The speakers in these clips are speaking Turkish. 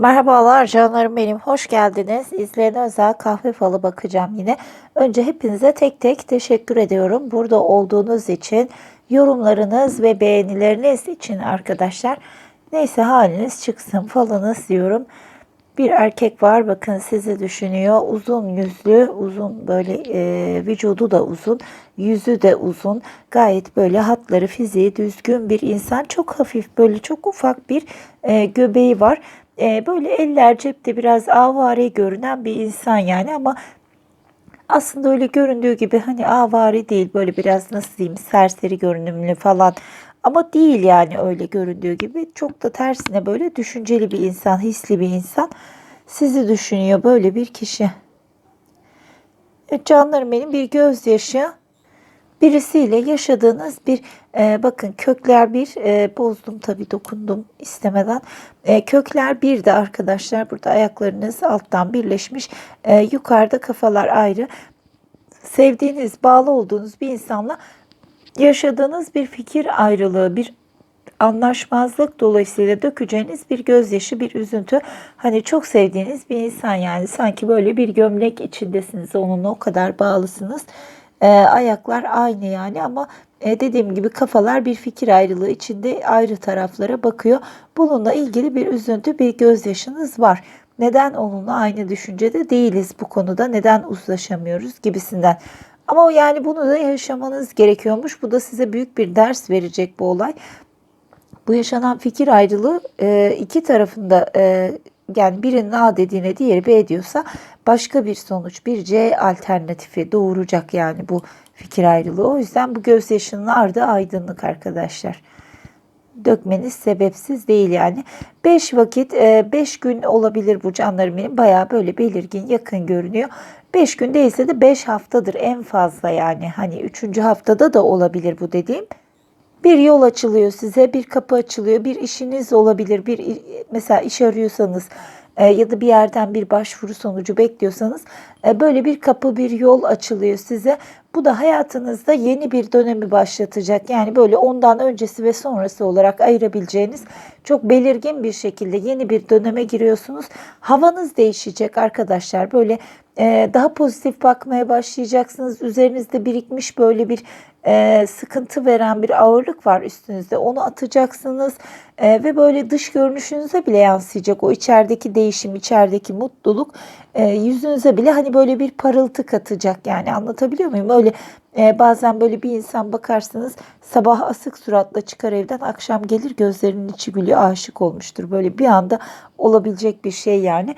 Merhabalar canlarım benim. Hoş geldiniz. İzleyen özel kahve falı bakacağım yine. Önce hepinize tek tek teşekkür ediyorum. Burada olduğunuz için, yorumlarınız ve beğenileriniz için arkadaşlar. Neyse haliniz çıksın falınız diyorum. Bir erkek var bakın sizi düşünüyor. Uzun yüzlü, uzun böyle e, vücudu da uzun, yüzü de uzun. Gayet böyle hatları, fiziği düzgün bir insan. Çok hafif böyle çok ufak bir e, göbeği var. E, böyle eller cepte biraz avare görünen bir insan yani ama aslında öyle göründüğü gibi hani avari değil böyle biraz nasıl diyeyim serseri görünümlü falan ama değil yani öyle göründüğü gibi çok da tersine böyle düşünceli bir insan hisli bir insan sizi düşünüyor böyle bir kişi. Evet, canlarım benim bir gözyaşı birisiyle yaşadığınız bir e, bakın kökler bir e, bozdum tabi dokundum istemeden e, kökler bir de arkadaşlar burada ayaklarınız alttan birleşmiş e, yukarıda kafalar ayrı sevdiğiniz bağlı olduğunuz bir insanla yaşadığınız bir fikir ayrılığı bir anlaşmazlık dolayısıyla dökeceğiniz bir gözyaşı, bir üzüntü. Hani çok sevdiğiniz bir insan yani sanki böyle bir gömlek içindesiniz. Onunla o kadar bağlısınız. Ee, ayaklar aynı yani ama e, dediğim gibi kafalar bir fikir ayrılığı içinde ayrı taraflara bakıyor. Bununla ilgili bir üzüntü, bir gözyaşınız var. Neden onunla aynı düşüncede değiliz bu konuda? Neden uzlaşamıyoruz gibisinden. Ama yani bunu da yaşamanız gerekiyormuş. Bu da size büyük bir ders verecek bu olay. Bu yaşanan fikir ayrılığı e, iki tarafında e, yani birinin A dediğine diğeri B diyorsa başka bir sonuç, bir C alternatifi doğuracak yani bu fikir ayrılığı. O yüzden bu gözyaşının ardı aydınlık arkadaşlar. Dökmeniz sebepsiz değil yani. 5 vakit, 5 gün olabilir bu canlarım benim. Bayağı böyle belirgin, yakın görünüyor. 5 gün değilse de 5 haftadır en fazla yani. Hani 3. haftada da olabilir bu dediğim bir yol açılıyor size, bir kapı açılıyor, bir işiniz olabilir. Bir mesela iş arıyorsanız e, ya da bir yerden bir başvuru sonucu bekliyorsanız böyle bir kapı, bir yol açılıyor size. Bu da hayatınızda yeni bir dönemi başlatacak. Yani böyle ondan öncesi ve sonrası olarak ayırabileceğiniz çok belirgin bir şekilde yeni bir döneme giriyorsunuz. Havanız değişecek arkadaşlar. Böyle e, daha pozitif bakmaya başlayacaksınız. Üzerinizde birikmiş böyle bir e, sıkıntı veren bir ağırlık var üstünüzde. Onu atacaksınız e, ve böyle dış görünüşünüze bile yansıyacak o içerideki değişim, içerideki mutluluk e, yüzünüze bile hani böyle bir parıltı katacak yani anlatabiliyor muyum? Öyle e, bazen böyle bir insan bakarsınız sabah asık suratla çıkar evden akşam gelir gözlerinin içi gülüyor aşık olmuştur. Böyle bir anda olabilecek bir şey yani.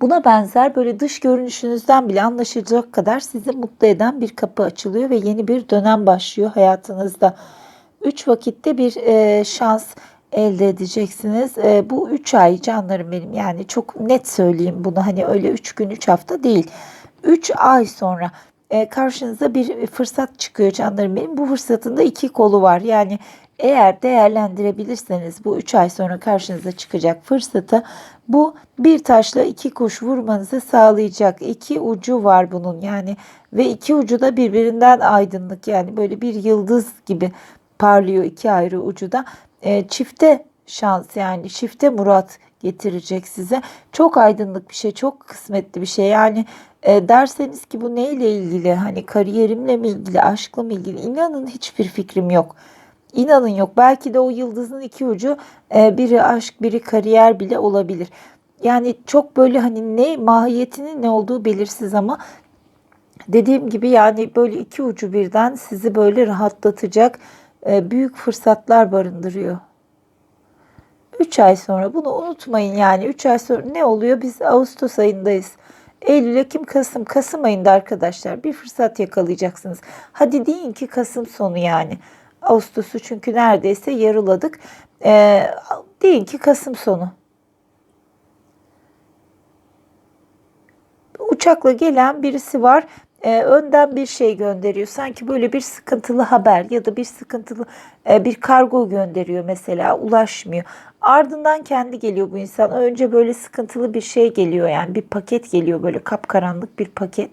Buna benzer böyle dış görünüşünüzden bile anlaşılacak kadar sizi mutlu eden bir kapı açılıyor ve yeni bir dönem başlıyor hayatınızda. Üç vakitte bir e, şans elde edeceksiniz. E, bu üç ay canlarım benim yani çok net söyleyeyim bunu hani öyle üç gün üç hafta değil. Üç ay sonra e, karşınıza bir fırsat çıkıyor canlarım benim. Bu fırsatın da iki kolu var. Yani eğer değerlendirebilirseniz bu 3 ay sonra karşınıza çıkacak fırsatı bu bir taşla iki kuş vurmanızı sağlayacak. İki ucu var bunun yani ve iki ucu da birbirinden aydınlık yani böyle bir yıldız gibi parlıyor iki ayrı ucu da. E, çifte şans yani çifte murat getirecek size. Çok aydınlık bir şey, çok kısmetli bir şey. Yani e, derseniz ki bu neyle ilgili? Hani kariyerimle mi ilgili, aşkla mı ilgili? İnanın hiçbir fikrim yok. İnanın yok. Belki de o yıldızın iki ucu e, biri aşk, biri kariyer bile olabilir. Yani çok böyle hani ne mahiyetinin ne olduğu belirsiz ama dediğim gibi yani böyle iki ucu birden sizi böyle rahatlatacak büyük fırsatlar barındırıyor. 3 ay sonra bunu unutmayın yani 3 ay sonra ne oluyor? Biz Ağustos ayındayız. Eylül, Ekim, Kasım, Kasım ayında arkadaşlar bir fırsat yakalayacaksınız. Hadi deyin ki Kasım sonu yani. Ağustos'u çünkü neredeyse yarıladık. E, deyin ki Kasım sonu. Uçakla gelen birisi var. E, önden bir şey gönderiyor. Sanki böyle bir sıkıntılı haber ya da bir sıkıntılı e, bir kargo gönderiyor mesela ulaşmıyor. Ardından kendi geliyor bu insan. Önce böyle sıkıntılı bir şey geliyor yani bir paket geliyor böyle kapkaranlık bir paket.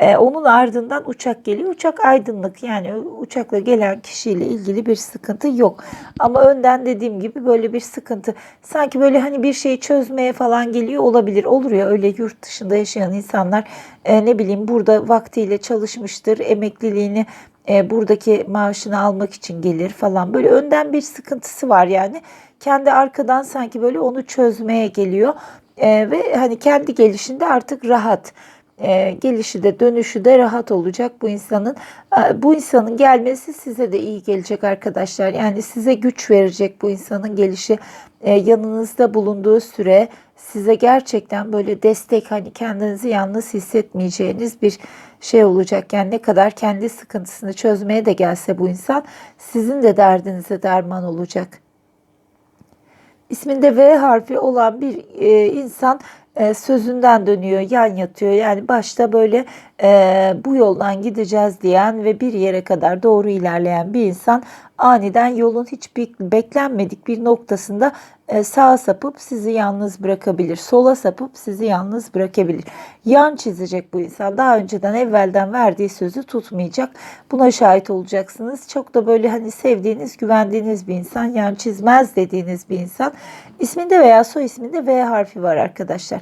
Ee, onun ardından uçak geliyor. Uçak aydınlık yani uçakla gelen kişiyle ilgili bir sıkıntı yok. Ama önden dediğim gibi böyle bir sıkıntı. Sanki böyle hani bir şeyi çözmeye falan geliyor olabilir. Olur ya öyle yurt dışında yaşayan insanlar e, ne bileyim burada vaktiyle çalışmıştır. Emekliliğini e, buradaki maaşını almak için gelir falan. Böyle önden bir sıkıntısı var yani. Kendi arkadan sanki böyle onu çözmeye geliyor. E, ve hani kendi gelişinde artık rahat e, gelişi de dönüşü de rahat olacak bu insanın. E, bu insanın gelmesi size de iyi gelecek arkadaşlar. Yani size güç verecek bu insanın gelişi. E, yanınızda bulunduğu süre size gerçekten böyle destek hani kendinizi yalnız hissetmeyeceğiniz bir şey olacak. Yani ne kadar kendi sıkıntısını çözmeye de gelse bu insan sizin de derdinize derman olacak. İsminde V harfi olan bir e, insan e, sözünden dönüyor, yan yatıyor. Yani başta böyle e, bu yoldan gideceğiz diyen ve bir yere kadar doğru ilerleyen bir insan aniden yolun hiç beklenmedik bir noktasında e, sağa sapıp sizi yalnız bırakabilir. Sola sapıp sizi yalnız bırakabilir. Yan çizecek bu insan. Daha önceden evvelden verdiği sözü tutmayacak. Buna şahit olacaksınız. Çok da böyle hani sevdiğiniz, güvendiğiniz bir insan, yan çizmez dediğiniz bir insan. İsminde veya soy isminde V harfi var arkadaşlar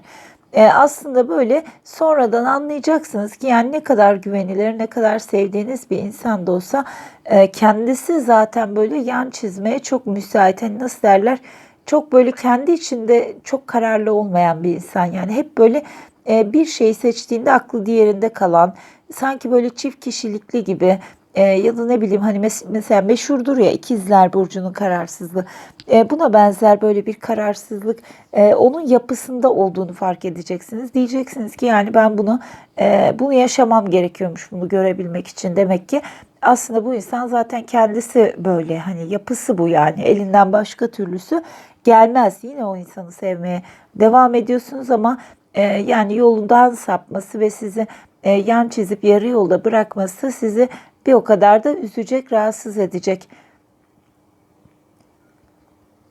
e, aslında böyle sonradan anlayacaksınız ki yani ne kadar güvenilir, ne kadar sevdiğiniz bir insan da olsa e, kendisi zaten böyle yan çizmeye çok müsait. Hani nasıl derler? Çok böyle kendi içinde çok kararlı olmayan bir insan. Yani hep böyle e, bir şeyi seçtiğinde aklı diğerinde kalan, sanki böyle çift kişilikli gibi e, ya da ne bileyim hani mes- mesela meşhurdur ya ikizler burcunun kararsızlığı. E, buna benzer böyle bir kararsızlık e, onun yapısında olduğunu fark edeceksiniz. Diyeceksiniz ki yani ben bunu e, bunu yaşamam gerekiyormuş bunu görebilmek için. Demek ki aslında bu insan zaten kendisi böyle hani yapısı bu yani elinden başka türlüsü gelmez. Yine o insanı sevmeye devam ediyorsunuz ama e, yani yolundan sapması ve sizi e, yan çizip yarı yolda bırakması sizi bir o kadar da üzecek, rahatsız edecek.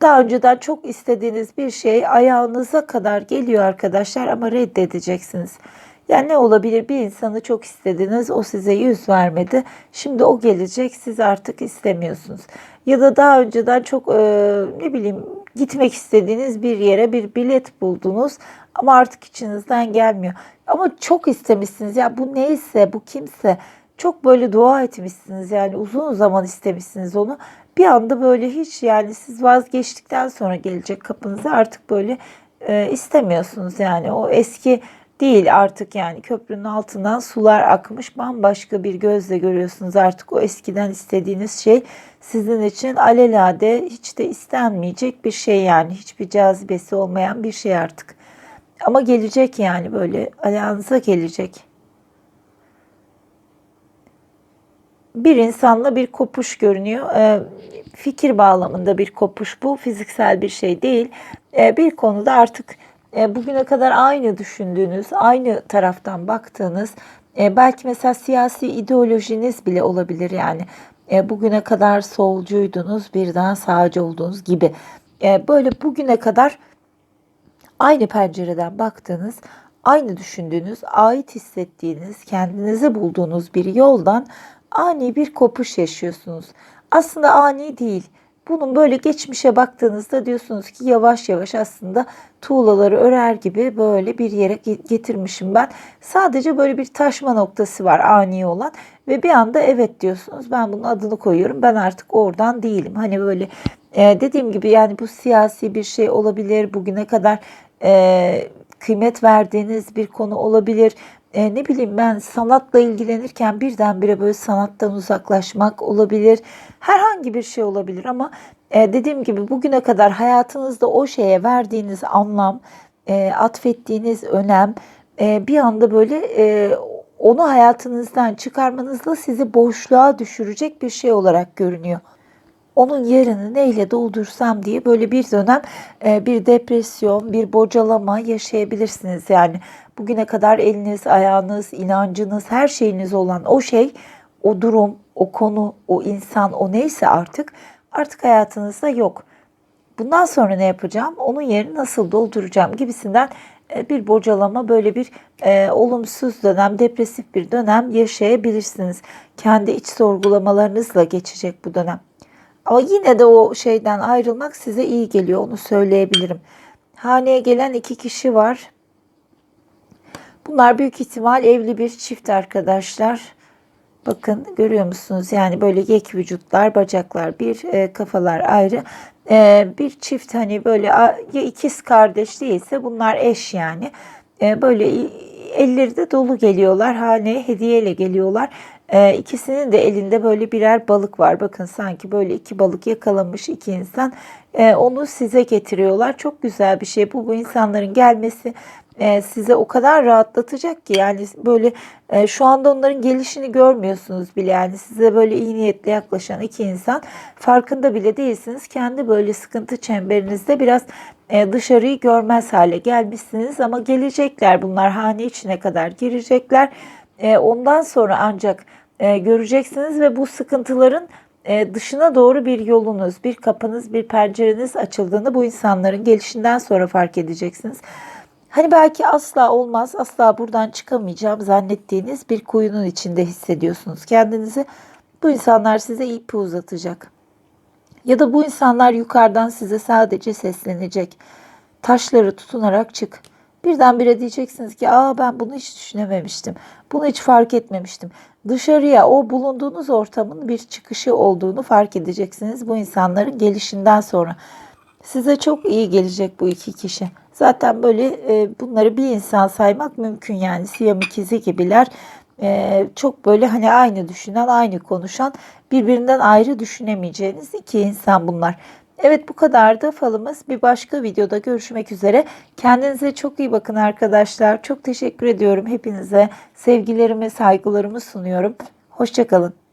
Daha önceden çok istediğiniz bir şey ayağınıza kadar geliyor arkadaşlar ama reddedeceksiniz. Yani ne olabilir? Bir insanı çok istediniz, o size yüz vermedi. Şimdi o gelecek, siz artık istemiyorsunuz. Ya da daha önceden çok e, ne bileyim gitmek istediğiniz bir yere bir bilet buldunuz ama artık içinizden gelmiyor. Ama çok istemişsiniz. Ya bu neyse, bu kimse çok böyle dua etmişsiniz yani uzun zaman istemişsiniz onu. Bir anda böyle hiç yani siz vazgeçtikten sonra gelecek kapınıza artık böyle e, istemiyorsunuz yani o eski değil artık yani köprünün altından sular akmış bambaşka bir gözle görüyorsunuz artık o eskiden istediğiniz şey sizin için alelade hiç de istenmeyecek bir şey yani hiçbir cazibesi olmayan bir şey artık. Ama gelecek yani böyle ayağınıza gelecek. Bir insanla bir kopuş görünüyor. E, fikir bağlamında bir kopuş bu. Fiziksel bir şey değil. E, bir konuda artık e, bugüne kadar aynı düşündüğünüz, aynı taraftan baktığınız, e, belki mesela siyasi ideolojiniz bile olabilir yani. E, bugüne kadar solcuydunuz, birden sağcı olduğunuz gibi. Böyle bugüne kadar aynı pencereden baktığınız, aynı düşündüğünüz, ait hissettiğiniz, kendinizi bulduğunuz bir yoldan ani bir kopuş yaşıyorsunuz. Aslında ani değil. Bunun böyle geçmişe baktığınızda diyorsunuz ki yavaş yavaş aslında tuğlaları örer gibi böyle bir yere getirmişim ben. Sadece böyle bir taşma noktası var ani olan ve bir anda evet diyorsunuz ben bunun adını koyuyorum ben artık oradan değilim. Hani böyle e, dediğim gibi yani bu siyasi bir şey olabilir bugüne kadar e, kıymet verdiğiniz bir konu olabilir e, ne bileyim ben sanatla ilgilenirken birdenbire böyle sanattan uzaklaşmak olabilir. Herhangi bir şey olabilir ama e, dediğim gibi bugüne kadar hayatınızda o şeye verdiğiniz anlam, e, atfettiğiniz önem e, bir anda böyle e, onu hayatınızdan çıkarmanızla sizi boşluğa düşürecek bir şey olarak görünüyor onun yerini neyle doldursam diye böyle bir dönem e, bir depresyon, bir bocalama yaşayabilirsiniz. Yani bugüne kadar eliniz, ayağınız, inancınız, her şeyiniz olan o şey, o durum, o konu, o insan, o neyse artık artık hayatınızda yok. Bundan sonra ne yapacağım? Onun yerini nasıl dolduracağım gibisinden e, bir bocalama böyle bir e, olumsuz dönem, depresif bir dönem yaşayabilirsiniz. Kendi iç sorgulamalarınızla geçecek bu dönem. Ama yine de o şeyden ayrılmak size iyi geliyor onu söyleyebilirim. Haneye gelen iki kişi var. Bunlar büyük ihtimal evli bir çift arkadaşlar. Bakın görüyor musunuz? Yani böyle yek vücutlar, bacaklar bir, e, kafalar ayrı. E, bir çift hani böyle ya ikiz kardeş değilse bunlar eş yani. E, böyle elleri de dolu geliyorlar. Haneye hediyeyle geliyorlar. E, ikisinin de elinde böyle birer balık var. Bakın sanki böyle iki balık yakalamış iki insan. E, onu size getiriyorlar. Çok güzel bir şey bu. Bu insanların gelmesi e, size o kadar rahatlatacak ki yani böyle e, şu anda onların gelişini görmüyorsunuz bile yani size böyle iyi niyetle yaklaşan iki insan farkında bile değilsiniz. Kendi böyle sıkıntı çemberinizde biraz e, dışarıyı görmez hale gelmişsiniz ama gelecekler bunlar hane içine kadar girecekler. E, ondan sonra ancak e, göreceksiniz ve bu sıkıntıların e, dışına doğru bir yolunuz, bir kapınız, bir pencereniz açıldığını bu insanların gelişinden sonra fark edeceksiniz. Hani belki asla olmaz, asla buradan çıkamayacağım zannettiğiniz bir kuyunun içinde hissediyorsunuz kendinizi. Bu insanlar size ipi uzatacak. Ya da bu insanlar yukarıdan size sadece seslenecek. Taşları tutunarak çık. Birdenbire diyeceksiniz ki aa ben bunu hiç düşünememiştim. Bunu hiç fark etmemiştim. Dışarıya o bulunduğunuz ortamın bir çıkışı olduğunu fark edeceksiniz bu insanların gelişinden sonra. Size çok iyi gelecek bu iki kişi. Zaten böyle e, bunları bir insan saymak mümkün yani Siyam ikizi gibiler. E, çok böyle hani aynı düşünen, aynı konuşan, birbirinden ayrı düşünemeyeceğiniz iki insan bunlar. Evet bu kadardı falımız. Bir başka videoda görüşmek üzere. Kendinize çok iyi bakın arkadaşlar. Çok teşekkür ediyorum hepinize. Sevgilerimi, saygılarımı sunuyorum. Hoşçakalın.